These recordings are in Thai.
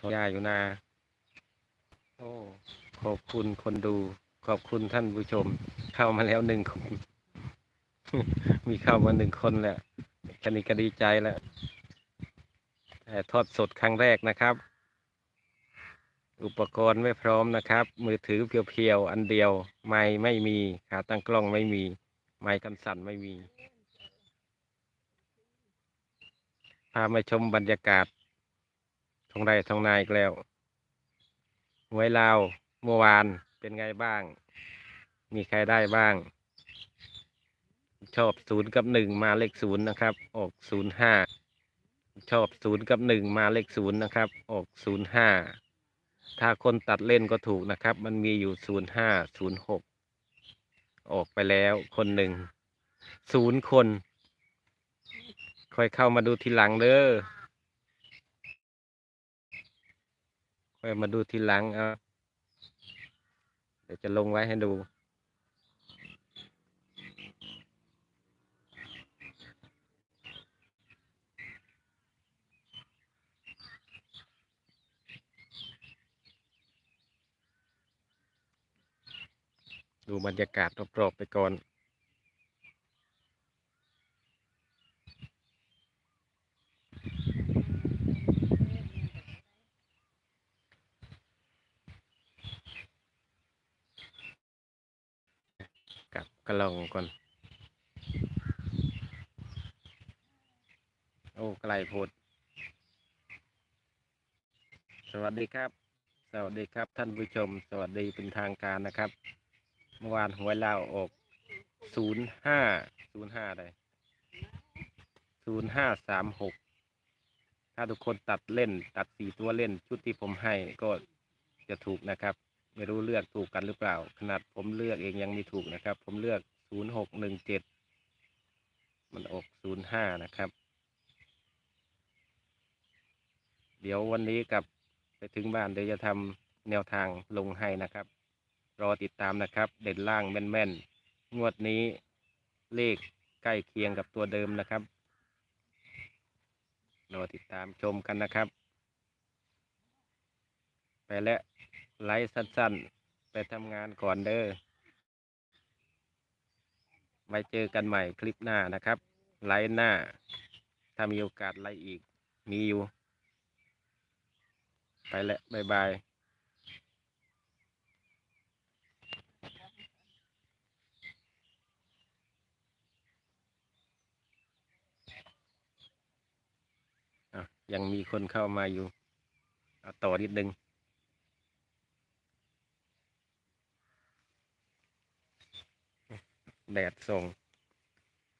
ถอนหญ้าอยู่นา โอ้ขอบคุณคนดู ขอบคุณท่านผู้ชม เข้ามาแล้วหนึ่งคน มีเข้ามาหนึ่งคนแหล้วแค่นี้ก็ดีใจแล้วแต่ทอดสดครั้งแรกนะครับ อุปกรณ์ไม่พร้อมนะครับ มือถือเพียวๆ อันเดียว ไม่ไม่มี ขาตั้งกล้องไม่มี ไม้กันสั่นไม่มี พามาชมบรรยากาศ ทองไรทองนาอีกแล้วหวยลาวเมื่อวานเป็นไงบ้าง มีใครได้บ้าง ชอบศูนย์กับหนึ่งมาเลขศูนย์นะครับ ออกศูนย์ห้าชอบศูนย์กับหนึ่งมาเลขศูนย์นะครับ ออกศูนย์ห้าถ้าคนตัดเล่นก็ถูกนะครับ มันมีอยู่ศูนย์ห้าศูนย์หกออกไปแล้วคนหนึ่งศูนย์คน ค่อยเข้ามาดูทีหลังเด้อ ค่อย มาดูทีหลังเอาเดี๋ยวจะลงไว้ให้ดูดูบรรยากาศรอบๆไปก่อน ระลองก่อน โอ้ไกลโพดสวัสดีครับ สวัสดีครับท่านผู้ชม สวัสดีเป็นทางการนะครับ เมื่อวานหวยลาวออกศูนย์ห้าศูนย์ห้าได้ศูนย์ห้าสามหกถ้าทุกคนตัดเล่น ตัดสี่ตัวเล่นชุดที่ผมให้ก็จะถูกนะครับ ไม่รู้เลือกถูกกันหรือเปล่า ขนาดผมเลือกเองยังไม่ถูกนะครับ ผมเลือกศูนย์หกหนึ่งเจ็ดมันออกศูนย์ห้านะครับ เดี๋ยววันนี้กลับไปถึงบ้านเดี๋ยวจะทำแนวทางลงให้นะครับ รอติดตามนะครับ เด่นล่างแม่นๆ งวดนี้เลขใกล้เคียงกับตัวเดิมนะครับ รอติดตามชมกันนะครับ ไปแล้ว ไลฟ์สั้นๆ ไปทำงานก่อนเด้อไว้เจอกันใหม่คลิปหน้านะครับ ไลฟ์หน้า ถ้ามีโอกาสไลฟ์อีก มีอยู่ ไปแล้วบ๊ายบายอะยังมีคนเข้ามาอยู่ เอาต่อนิดนึง แดดส่ง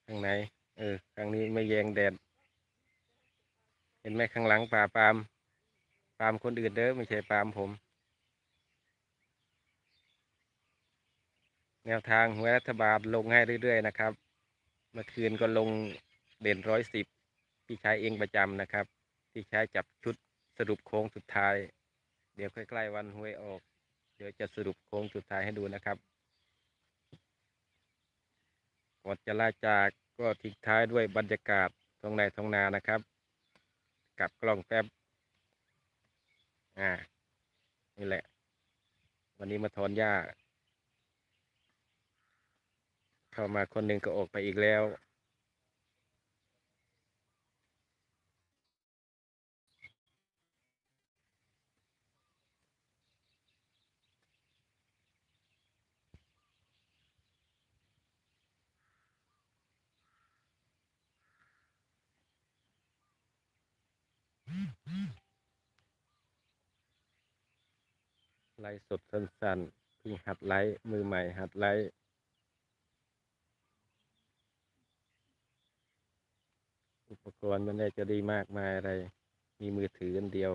ข้างใน เออ ข้างนี้ไม่แยงแดด เห็นไหมข้างหลังป่าปาล์มปาล์มคนอื่นเด้อไม่ใช่ปาล์มผม แนวทางหวรัฐบาลลงให้เรื่อย ๆ นะครับ เมื่อคืนก็ลงเด่นร้อยสิบที่ใช้เองประจำนะครับ ที่ใช้จับชุดสรุปโค้งสุดท้าย เดี๋ยวใกล้ๆวันหวยออก เดี๋ยวจะสรุปโค้งสุดท้ายให้ดูนะครับ ก่อนจะลาจากก็ทิ้งท้ายด้วยบรรยากาศท้องในท้องนานะครับ กับกล้องแป๊บอ่านี่แหละ วันนี้มาถอนหญ้า เข้ามาคนหนึ่งก็ออกไปอีกแล้ว ไลฟ์สดสั้นๆเพิ่งหัดไลฟ์มือใหม่หัดไลฟ์อุปกรณ์มันได้จะดีมากมายอะไร มีมือถืออันเดียว